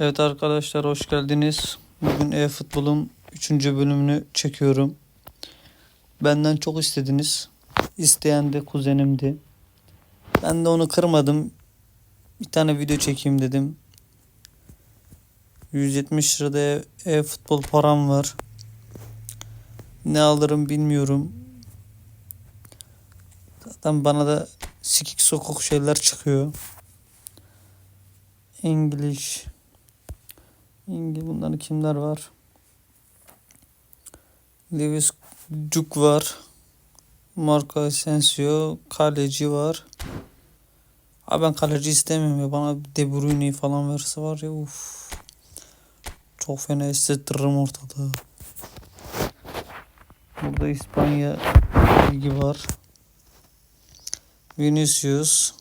Evet arkadaşlar hoş geldiniz. Bugün e-futbolun 3. bölümünü çekiyorum. Benden çok istediniz. İsteyen de kuzenimdi. Ben de onu kırmadım. Bir tane video çekeyim dedim. 170 lirada e-futbol param var. Ne alırım bilmiyorum. Zaten bana da sikik sokuk şeyler çıkıyor. English İngiliz bunların kimler var? Lewis Cuk var. Marco Asensio kaleci var. Abi ben kaleci istemiyorum ya. Bana De Bruyne'yi falan verse var ya uf. Çok fena hissettiririm ortada. Burada İspanya ligi var. Vinicius.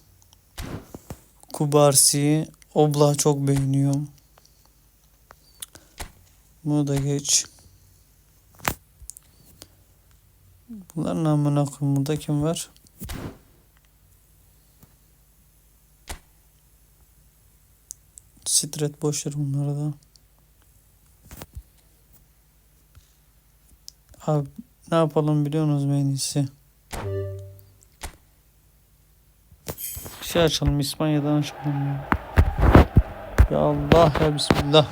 Kubarsi. Oblak'ı çok beğeniyorum. Bunu da geç. Bunlar ne amına koyayım? Burada kim var? Stret boş ver da. Abi ne yapalım biliyorsunuz mu en iyisi? Şey açalım İspanya'dan açalım. Ya Allah ya Bismillah.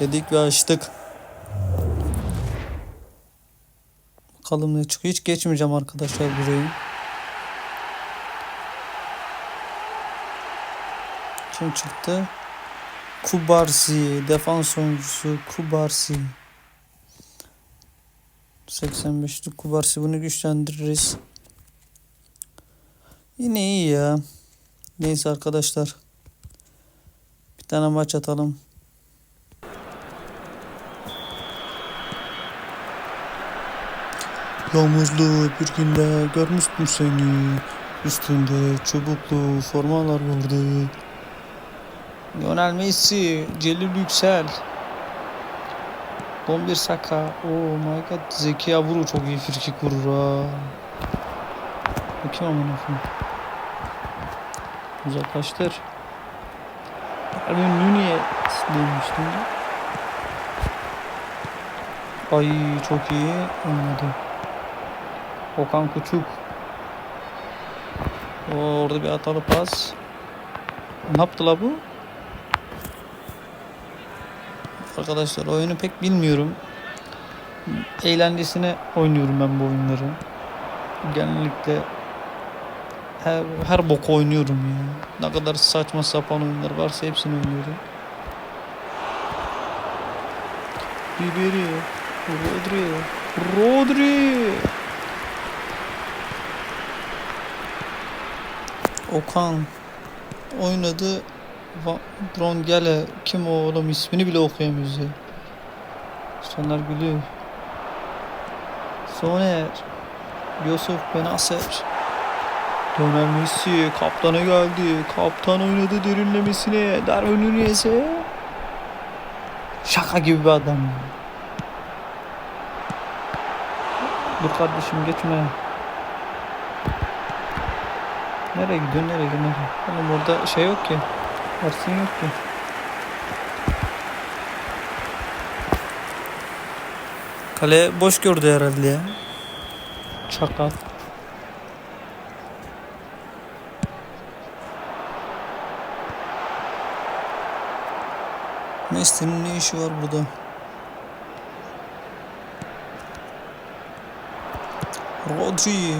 Dedik ve açtık. Ne çıkıyor. Hiç geçmeyeceğim arkadaşlar burayı. Kim çıktı? Kubarsi. Defans oyuncusu Kubarsi. 85'lik Kubarsi. Bunu güçlendiririz. Yine iyi ya. Neyse arkadaşlar. Bir tane maç atalım. Yağmurlu bir günde görmüştüm seni. Üstünde çubuklu formalar vardı. Lionel Messi, Celil Yüksel. 11 Saka. Oh my god. Zeki Yavru çok iyi frikik vurur ha. Kim amına koyayım? Uzaklaştır. Darwin Nunez demiştim. Ay çok iyi olmadı. Okan. Oo, orada bir hatalı pas. Ne yaptı la bu? Arkadaşlar oyunu pek bilmiyorum. Eğlencesine oynuyorum ben bu oyunları. Genellikle her, her boku oynuyorum ya. Ne kadar saçma sapan oyunlar varsa hepsini oynuyorum. Ribery, Rodri, Rodri. Okan oynadı. Va- Drongele kim o oğlum ismini bile okuyamıyoruz ya. Soner gülüyor. Soner. Yusuf Benacer. Lionel Messi kaptana geldi. Kaptan oynadı derinlemesine. Darwin Nunez'e. Şaka gibi bir adam. Dur kardeşim geçme. Nereye gidiyorsun nereye gidiyorsun nereye? Oğlum orada şey yok ki. Ersin yok ki. Kale boş gördü herhalde ya. Çakal. Messi'nin ne işi var burada? Rodri.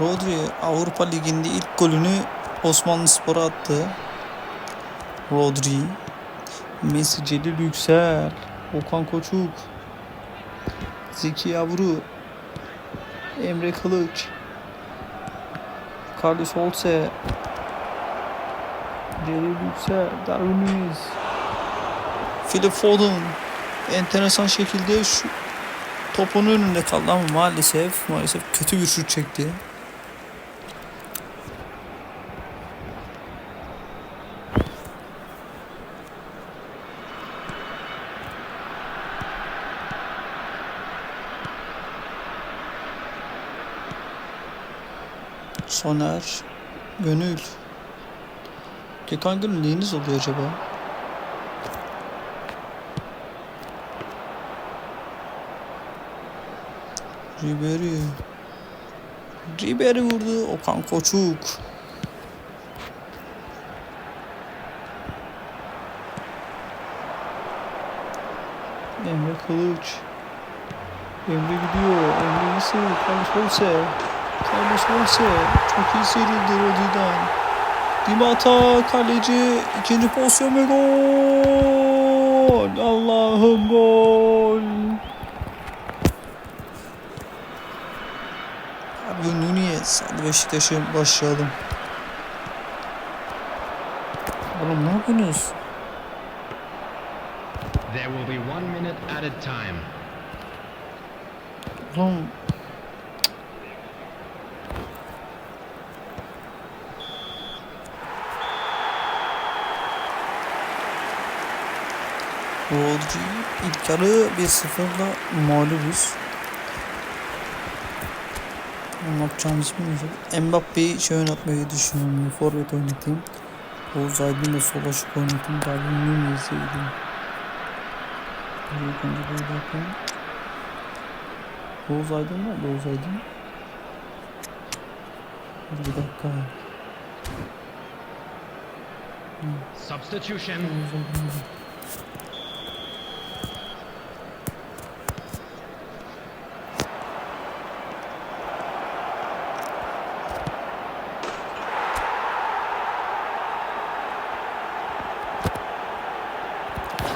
Rodri Avrupa Ligi'nde ilk golünü Osmanlı Spor'a attı. Rodri. Messi Celil Yüksel. Okan Koçuk. Zeki Yavru. Emre Kılıç. Carlos Holse. Celil Yüksel. Darwin Nunez. Philip Foden. Enteresan şekilde şu topun önünde kaldı ama maalesef maalesef kötü bir şut çekti. Soner, Gönül. Gökhan Gönül neyiniz oluyor acaba? Ribery. Ribery vurdu. Okan Koçuk. Emre Kılıç. Emre gidiyor. Emre nasıl? Kontrolse. Holse. Carlos Holse. Çok iyi serildi Rodi'den. Dimata kaleci. ikinci pozisyon ve gol. Allah'ım gol. Abi Nunez. Hadi Beşiktaş'a başlayalım. Oğlum ne yapıyorsunuz? There will be one minute at a time. Oğlum Rodri ilk yarı 1-0'la mağlubuz. Ne yapacağımızı bilmiyorum. Mbappe'yi şey oynatmayı düşünüyorum. Forvet oynatayım. Oğuz Aydın da sol açık oynatayım. Darwin Nunez'e gideyim. İlk önce böyle yapayım. Oğuz Aydın nerede Oğuz Aydın? Bir dakika. Substitution. Oğuz Aydın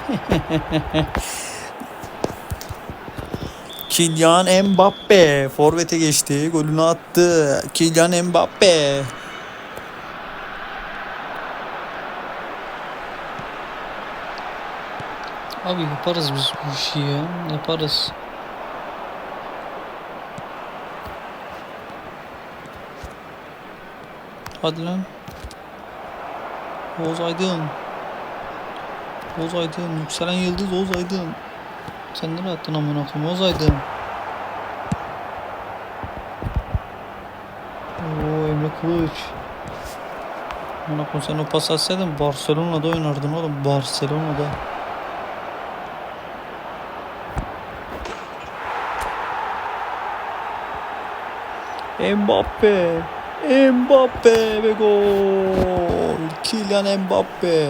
Kylian Mbappe forvete geçti. Golünü attı. Kylian Mbappe. Abi yaparız biz bu işi ya. Yaparız. Hadi lan. Oğuz Aydın. Oğuz Aydın. Yükselen yıldız Oğuz Aydın. Sen nereye attın amına koyayım Oğuz Aydın? Oo Emre Kılıç. Amına koyayım sen o pas atsaydın Barcelona'da oynardın oğlum. Barcelona'da. Mbappe. Mbappe ve gol. Kylian Mbappe.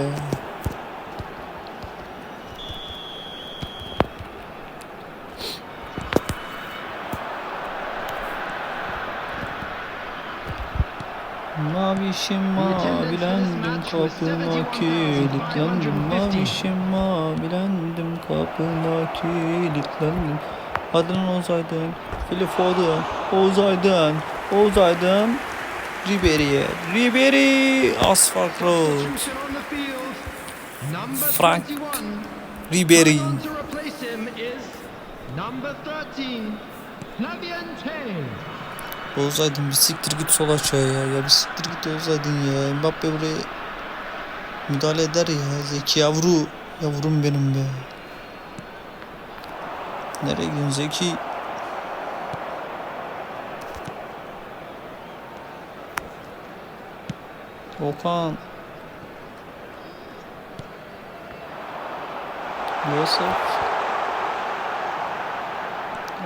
Mavişim mavilendim kapına kilitlendim Mavişim mavilendim kapına kilitlendim Hadi lan Oğuz Aydın Philip Foden Oğuz Aydın Oğuz Aydın Ribery'e Ribery. Number Frank 21. Ribery number 13. Laviente. Oğuz bir siktir git sol açığa ya. Ya bir siktir git Oğuz ya. Mbappe buraya müdahale eder ya. Zeki yavru. Yavrum benim be. Nereye gidiyorsun Zeki? Okan. Yosef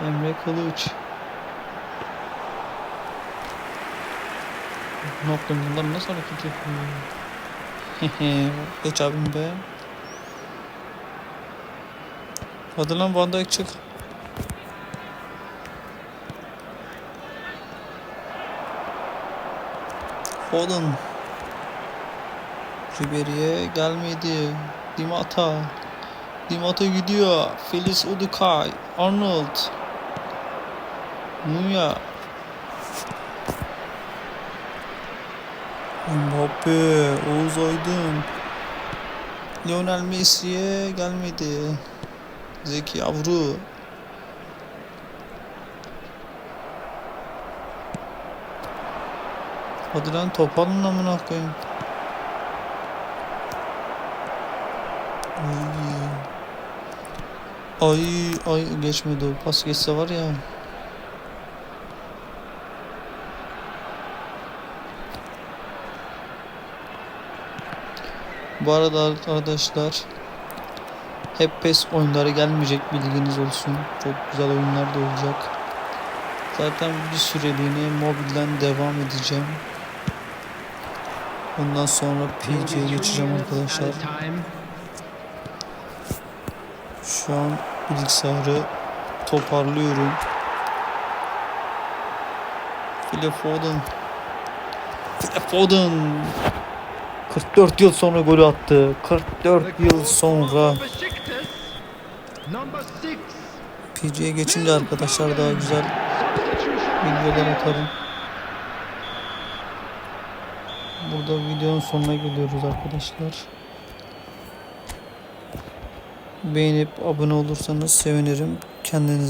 Emre Kılıç Ne yaptın bunlar nasıl hareket yapıyor? Geç abim be. Hadi lan Van Dijk çık. Foden. Ribery'e gelmedi. Dimata. Dimata gidiyor. Feliz Udukay. Arnold. Muya. Mbappe, Oğuz Aydın. Lionel Messi'ye gelmedi. Zeki Yavru. Hadi lan top alın amına koyayım. Ay. Ay geçmedi o pas geçse var ya. Bu arada arkadaşlar hep PES oyunları gelmeyecek bilginiz olsun. Çok güzel oyunlar da olacak. Zaten bir süreliğine mobilden devam edeceğim. Ondan sonra PC'ye geçeceğim arkadaşlar. Şu an bilgisayarı toparlıyorum. Phil Foden. Phil Foden. 44 yıl sonra gol attı. 44 yıl sonra. PC'ye geçince arkadaşlar daha güzel videolar atarım. Burada videonun sonuna geliyoruz arkadaşlar. Beğenip abone olursanız sevinirim. Kendinize